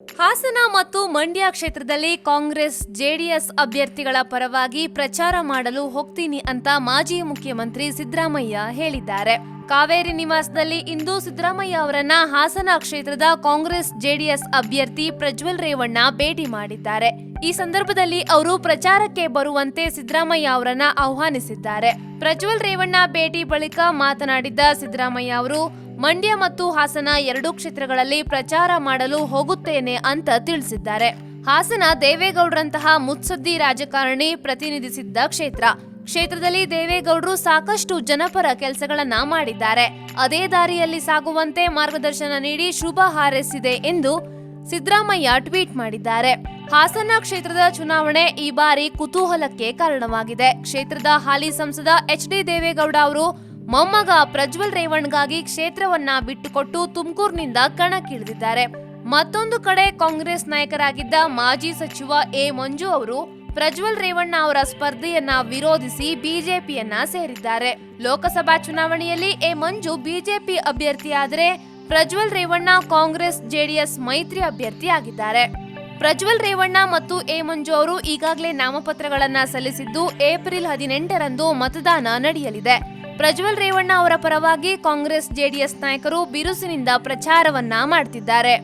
ಹಾಸನ ಮತ್ತು ಮಂಡ್ಯ ಕ್ಷೇತ್ರದಲ್ಲಿ ಕಾಂಗ್ರೆಸ್, ಜೆಡಿಎಸ್ ಅಭ್ಯರ್ಥಿಗಳ ಪರವಾಗಿ ಪ್ರಚಾರ ಮಾಡಲು ಹೋಗ್ತೀನಿ ಅಂತ ಮಾಜಿ ಮುಖ್ಯಮಂತ್ರಿ ಸಿದ್ದರಾಮಯ್ಯ ಹೇಳಿದ್ದಾರೆ. ಕಾವೇರಿ ನಿವಾಸದಲ್ಲಿ ಇಂದು ಸಿದ್ದರಾಮಯ್ಯ ಅವರನ್ನ ಹಾಸನ ಕ್ಷೇತ್ರದ ಕಾಂಗ್ರೆಸ್ ಜೆಡಿಎಸ್ ಅಭ್ಯರ್ಥಿ ಪ್ರಜ್ವಲ್ ರೇವಣ್ಣ ಭೇಟಿ ಮಾಡಿದ್ದಾರೆ. ಈ ಸಂದರ್ಭದಲ್ಲಿ ಅವರು ಪ್ರಚಾರಕ್ಕೆ ಬರುವಂತೆ ಸಿದ್ದರಾಮಯ್ಯ ಅವರನ್ನ ಆಹ್ವಾನಿಸಿದ್ದಾರೆ. ಪ್ರಜ್ವಲ್ ರೇವಣ್ಣ ಭೇಟಿ ಬಳಿಕ ಮಾತನಾಡಿದ್ದ ಸಿದ್ದರಾಮಯ್ಯ ಅವರು, ಮಂಡ್ಯ ಮತ್ತು ಹಾಸನ ಎರಡೂ ಕ್ಷೇತ್ರಗಳಲ್ಲಿ ಪ್ರಚಾರ ಮಾಡಲು ಹೋಗುತ್ತೇನೆ ಅಂತ ತಿಳಿಸಿದ್ದಾರೆ. ಹಾಸನ ದೇವೇಗೌಡರಂತಹ ಮುತ್ಸದ್ದಿ ರಾಜಕಾರಣಿ ಪ್ರತಿನಿಧಿಸಿದ್ದ ಕ್ಷೇತ್ರ. ಕ್ಷೇತ್ರದಲ್ಲಿ ದೇವೇಗೌಡರು ಸಾಕಷ್ಟು ಜನಪರ ಕೆಲಸಗಳನ್ನ ಮಾಡಿದ್ದಾರೆ. ಅದೇ ದಾರಿಯಲ್ಲಿ ಸಾಗುವಂತೆ ಮಾರ್ಗದರ್ಶನ ನೀಡಿ ಶುಭ ಹಾರೈಸಿದೆ ಎಂದು ಸಿದ್ದರಾಮಯ್ಯ ಟ್ವೀಟ್ ಮಾಡಿದ್ದಾರೆ. ಹಾಸನ ಕ್ಷೇತ್ರದ ಚುನಾವಣೆ ಈ ಬಾರಿ ಕುತೂಹಲಕ್ಕೆ ಕಾರಣವಾಗಿದೆ. ಕ್ಷೇತ್ರದ ಹಾಲಿ ಸಂಸದ ಎಚ್ ಡಿ ದೇವೇಗೌಡ ಅವರು ಮೊಮ್ಮಗ ಪ್ರಜ್ವಲ್ ರೇವಣ್ಗಾಗಿ ಕ್ಷೇತ್ರವನ್ನ ಬಿಟ್ಟುಕೊಟ್ಟು ತುಮಕೂರಿನಿಂದ ಕಣಕ್ಕಿಳಿದಿದ್ದಾರೆ. ಮತ್ತೊಂದು ಕಡೆ ಕಾಂಗ್ರೆಸ್ ನಾಯಕರಾಗಿದ್ದ ಮಾಜಿ ಸಚಿವ ಎ ಮಂಜು ಅವರು ಪ್ರಜ್ವಲ್ ರೇವಣ್ಣ ಅವರ ಸ್ಪರ್ಧೆಯನ್ನ ವಿರೋಧಿಸಿ ಬಿಜೆಪಿಯನ್ನ ಸೇರಿದ್ದಾರೆ. ಲೋಕಸಭಾ ಚುನಾವಣೆಯಲ್ಲಿ ಎ ಮಂಜು ಬಿಜೆಪಿ ಅಭ್ಯರ್ಥಿಯಾದರೆ ಪ್ರಜ್ವಲ್ ರೇವಣ್ಣ ಕಾಂಗ್ರೆಸ್ ಜೆಡಿಎಸ್ ಮೈತ್ರಿ ಅಭ್ಯರ್ಥಿಯಾಗಿದ್ದಾರೆ ಪ್ರಜ್ವಲ್ ರೇವಣ್ಣ ಮತ್ತು ಎ ಮಂಜು ಅವರು ಈಗಾಗಲೇ ನಾಮಪತ್ರಗಳನ್ನ ಸಲ್ಲಿಸಿದ್ದು ಏಪ್ರಿಲ್ ಹದಿನೆಂಟರಂದು ಮತದಾನ ನಡೆಯಲಿದೆ. ಪ್ರಜ್ವಲ್ ರೇವಣ್ಣ ಅವರ ಪರವಾಗಿ ಕಾಂಗ್ರೆಸ್ ಜೆಡಿಎಸ್ ನಾಯಕರು ಬಿರುಸಿನಿಂದ ಪ್ರಚಾರವನ್ನ ಮಾಡ್ತಿದ್ದಾರೆ.